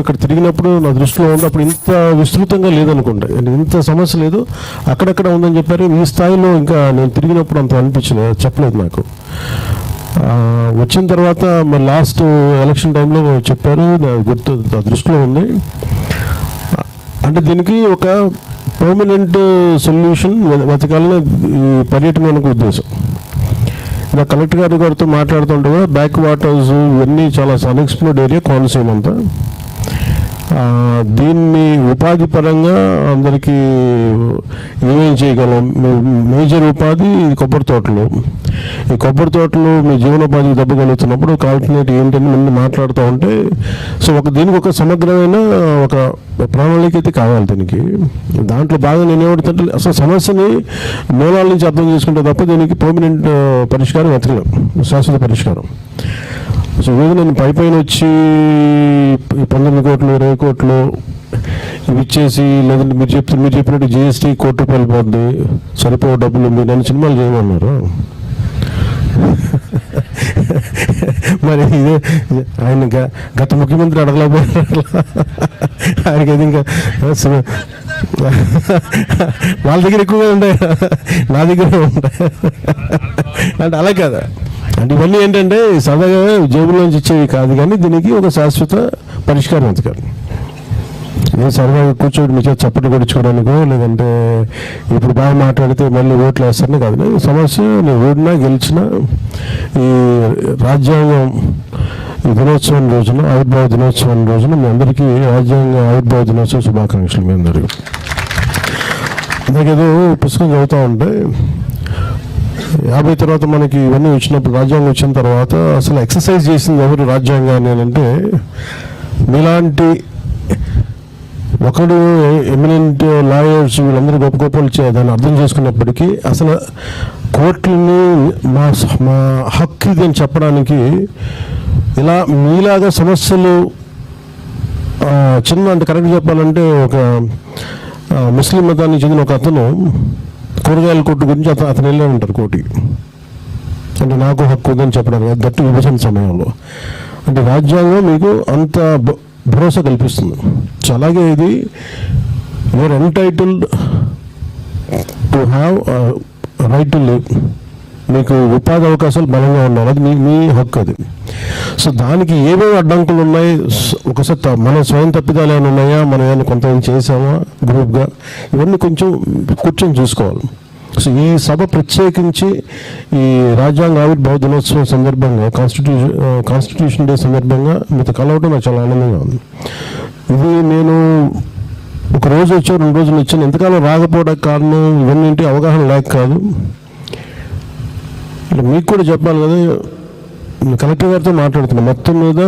ఇక్కడ తిరిగినప్పుడు నా దృష్టిలో ఉంది. అప్పుడు ఇంత విస్తృతంగా లేదనుకుంటా అంటే ఇంత సమస్య లేదు. అక్కడక్కడ ఉందని చెప్పారు. ఈ స్థాయిలో ఇంకా నేను తిరిగినప్పుడు అంత అనిపించలేదు చెప్పలేదు నాకు. వచ్చిన తర్వాత మరి లాస్ట్ ఎలక్షన్ టైంలో చెప్పారు. గుర్తు నా దృష్టిలో ఉంది. అంటే దీనికి ఒక పర్మనెంట్ సొల్యూషన్ వెతకాలని ఈ పర్యటన ఉద్దేశం. ఇలా కలెక్టర్ గారి గారితో మాట్లాడుతుంటే కూడా బ్యాక్ వాటర్స్ ఇవన్నీ చాలా అన్ఎక్స్ప్లోర్డ్ ఏరియా కోనసీమ అంతా. దీన్ని ఉపాధి పరంగా అందరికీ ఏమేం చేయగలం. మేజర్ ఉపాధి కొబ్బరి తోటలు. ఈ కొబ్బరి తోటలు మీ జీవనోపాధి దెబ్బగలుగుతున్నప్పుడు కలుగుతున్నప్పుడు కాల్కునేట్ ఏంటని ముందు మాట్లాడుతూ ఉంటే సో ఒక దీనికి ఒక సమగ్రమైన ఒక ప్రణాళిక అయితే కావాలి దీనికి. దాంట్లో బాగా నేను ఏమంటుంటే అసలు సమస్యని మూలాల నుంచి అర్థం చేసుకుంటే తప్ప దీనికి పర్మనెంట్ పరిష్కారం వెతకలేం శాశ్వత పరిష్కారం. సో ఈరోజు నేను పై పైన వచ్చి పంతొమ్మిది కోట్లు ఇరవై కోట్లు ఇవి ఇచ్చేసి లేదంటే మీరు చెప్తే మీరు చెప్పినట్టు జిఎస్టీ కోటి రూపాయలు పోద్ది సరిపో డబ్బులు మీరు నన్ను సినిమాలు చేయమన్నారు. మరి ఇదే ఆయన గత ముఖ్యమంత్రి అడగలేకపోయారు ఆయనకి అది ఇంకా వాళ్ళ దగ్గర ఎక్కువగా ఉంటాయి? నా దగ్గర ఉంటాయి? అంటే అలా కదా? అంటే ఇవన్నీ ఏంటంటే సరదాగా జేబులోంచి ఇచ్చేవి కాదు కానీ దీనికి ఒక శాశ్వత పరిష్కారం వెతకాలి నేను సరదాగా కూర్చోటి మీ చప్పట్లు కొడుచుకోవడానికో లేదంటే ఇప్పుడు బాగా మాట్లాడితే మళ్ళీ ఓట్లు వేస్తారని కాదు. నేను సమస్య నేను ఓడినా గెలిచినా ఈ రాజ్యాంగం ఈ దినోత్సవం రోజున ఆవిర్భావ దినోత్సవం రోజున మీ అందరికీ రాజ్యాంగ ఆవిర్భావ దినోత్సవ శుభాకాంక్షలు మీ అందరికీ. నాకేదో పుస్తకం చదువుతూ ఉంటే యాభై తర్వాత మనకి ఇవన్నీ వచ్చినప్పుడు రాజ్యాంగం వచ్చిన తర్వాత అసలు ఎక్సర్సైజ్ చేసింది ఎవరు రాజ్యాంగాన్ని అంటే మీలాంటి ఒకడు ఎమినెంట్ లాయర్స్ వీళ్ళందరూ గొప్ప గొప్పలు దాన్ని అర్థం చేసుకున్నప్పటికీ అసలు కోర్టుని మా మా హక్కు ఇది అని చెప్పడానికి ఇలా మీలాగా సమస్యలు చిన్న అంటే కరెక్ట్ చెప్పాలంటే ఒక ముస్లిం మతానికి చెందిన ఒక అతను కూరగాయల కొట్టు గురించి అతను అతను వెళ్ళే ఉంటారు కోటికి. అంటే నాకు హక్కు ఉందని చెప్పడానికి అది దట్టు విభజన సమయంలో. అంటే రాజ్యాంగం మీకు అంత భ- భరోసా కల్పిస్తుంది. సో అలాగే ఇది your entitled to have right to live మీకు ఉపాధి అవకాశాలు బలంగా ఉన్నారు అది మీ మీ హక్కు అది. సో దానికి ఏమేమి అడ్డంకులు ఉన్నాయి? ఒకసారి మన స్వయం తప్పిదాలు ఏమైనా ఉన్నాయా? మనం ఏమైనా కొంత ఏమైనా చేసామా గ్రూప్గా? ఇవన్నీ కొంచెం కూర్చొని చూసుకోవాలి. సో ఈ సభ ప్రత్యేకించి ఈ రాజ్యాంగ ఆవిర్భావ దినోత్సవం సందర్భంగా కాన్స్టిట్యూషన్ కాన్స్టిట్యూషన్ డే సందర్భంగా మీతో కలవడం నాకు చాలా ఆనందంగా ఉంది. ఇది నేను ఒక రోజు వచ్చాను రెండు రోజులు వచ్చాను. ఎంతకాలం రాకపోవడానికి కారణం? ఇవన్నీ ఏంటి అవగాహన లేక కాదు. మీకు కూడా చెప్పాలి కదా కలెక్టర్ గారితో మాట్లాడుతున్నాం. మొత్తం మీద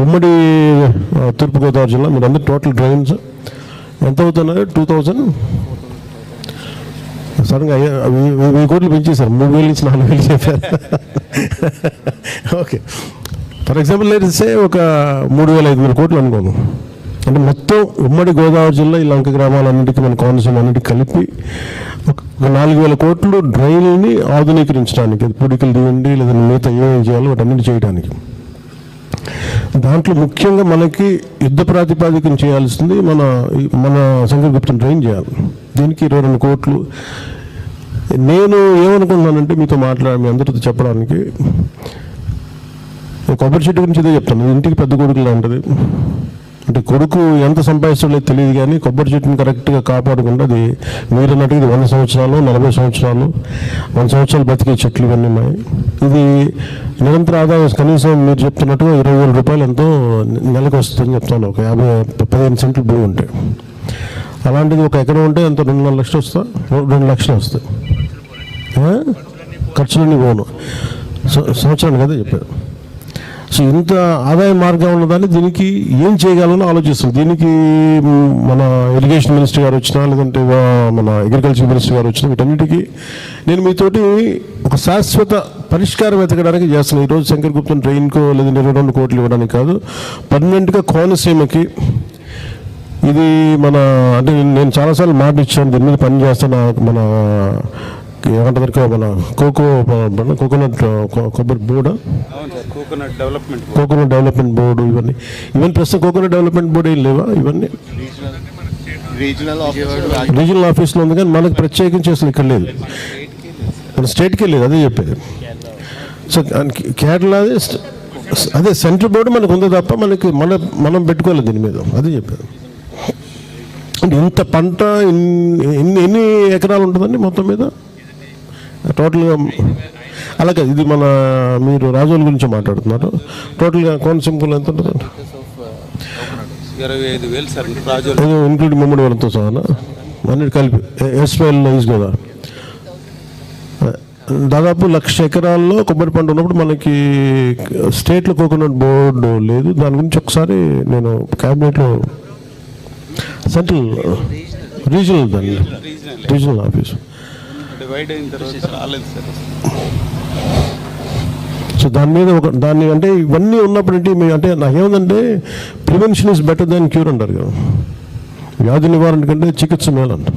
ఉమ్మడి తూర్పుగోదావరి జిల్లా మీరు అందరు టోటల్ డ్రైన్స్ ఎంత అవుతున్నాయి? Two thousand? సడన్గా అయ్యా వెయ్యి- కోట్లు పెంచేశారు. మూడు వేలు నుంచి నాలుగు వేలు చెప్పారు. ఓకే. ఫర్ ఎగ్జాంపుల్ లేదంటే ఒక మూడు వేల ఐదు వేల కోట్లు అనుకోను. అంటే మొత్తం ఉమ్మడి గోదావరి జిల్లా ఈ లంక గ్రామాలన్నిటికీ మన కోనసీమ అన్నిటికీ కలిపి నాలుగు వేల కోట్లు డ్రైన్ని ఆధునీకరించడానికి అది పుడికలు తీయండి లేదా మిగతా ఏమేమి చేయాలో వాటన్నిటి చేయడానికి. దాంట్లో ముఖ్యంగా మనకి యుద్ధ ప్రాతిపాదికన చేయాల్సింది మన మన శంకరగుప్తం ట్రైన్ చేయాలి. దీనికి ఇరవై రెండు కోట్లు. నేను ఏమనుకుంటున్నానంటే మీతో మాట్లాడి మీ అందరితో చెప్పడానికి కొబ్బరి చెట్టు గురించి ఇదే చెప్తాను. ఇంటికి పెద్ద కొడుకులు లాంటిది. అంటే కొడుకు ఎంత సంపాదిస్తాడో తెలియదు కానీ కొబ్బరి చెట్టుని కరెక్ట్గా కాపాడకుండా అది మీరు అన్నట్టు ఇది వంద సంవత్సరాలు నలభై సంవత్సరాలు వంద సంవత్సరాలు బతికే చెట్లు ఇవన్నీ ఉన్నాయి. ఇది నిరంతర ఆదాయం కనీసం మీరు చెప్తున్నట్టుగా ఇరవై వేల రూపాయలు ఎంతో నెలకు వస్తుందని చెప్తాను. ఒక యాభై పదిహేను సెంట్లు భూమి ఉంటే. అలాంటిది ఒక ఎకరం ఉంటే ఎంత? రెండున్నర లక్షలు వస్తా? రెండు లక్షలు వస్తాయి. ఖర్చులన్నీ పోను. సం- సంవత్సరానికి కదా చెప్పారు. సో ఇంత ఆదాయ మార్గం ఉన్నదాన్ని దీనికి ఏం చేయగలనో ఆలోచిస్తుంది. దీనికి మన ఇరిగేషన్ మినిస్టర్ గారు వచ్చినా లేదంటే మన అగ్రికల్చర్ మినిస్టర్ గారు వచ్చినా వీటన్నిటికీ నేను మీతోటి ఒక శాశ్వత పరిష్కారం వెతకడానికి చేస్తున్నాను ఈరోజు శంకర్ గుప్తం ట్రైన్కో లేదంటే ఇరవై రెండు కోట్లు ఇవ్వడానికి కాదు పర్మనెంట్గా కోనసీమకి ఇది మన అంటే నేను- నేను చాలాసార్లు మాట ఇచ్చాను దీని మీద పని చేస్తాను మన ఏమంటారు? కో- మన కోకో కోకోనట్ కొ- కొబ్బరి బోర్డు? అవును sir coconut development board. Coconut development board ఇవన్నీ. ఇవన్నీ ప్రస్తుతం కోకోనట్ డెవలప్మెంట్ బోర్డు ఏం లేవా ఇవన్నీ? రీజనల్ ఆఫీస్ రీజనల్ ఆఫీస్లో ఉంది కానీ మనకు ప్రత్యేకించి అసలు ఇక్కడ లేదు. మన స్టేట్కే లేదు అదే చెప్పేది. సో కేరళ అదే సెంట్రల్ బోర్డు మనకు ఉంది తప్ప మనకి మన మనం పెట్టుకోలేదు దీని మీద. అదే చెప్పేది. అంటే ఇంత పంట ఎన్ని ఎన్ని ఎకరాలు ఉంటుందండి మొత్తం మీద? టోటల్గా అలాగే ఇది మన మీరు రాజోల గురించి మాట్లాడుతున్నారు. టోటల్గా కోనసీమలో ఎంత ఉంటుందండి ఇరవై ఐదు వేలు సార్ రాజులు. అది ఇంక్లూడ్ ముమ్మడి వరంతో సహా అన్నిటి కలిపి ఎస్పీఎల్ ఈజ్ కదా? దాదాపు లక్ష ఎకరాల్లో కొబ్బరి పంట ఉన్నప్పుడు మనకి స్టేట్లో కోకోనట్ బోర్డు లేదు. దాని గురించి ఒకసారి నేను క్యాబినెట్లో సెంట్రల్ రీజనల్ దాన్ని రీజనల్ ఆఫీస్. డివైడ్ అయిన తర్వాత రాలేదు సార్. సో దాని మీద ఒక దాన్ని అంటే ఇవన్నీ ఉన్నప్పుడు ఏంటి మీ- అంటే నాకేముందంటే prevention is better than cure అంటారు కదా. వ్యాధి నివారణ కంటే చికిత్స మేలంట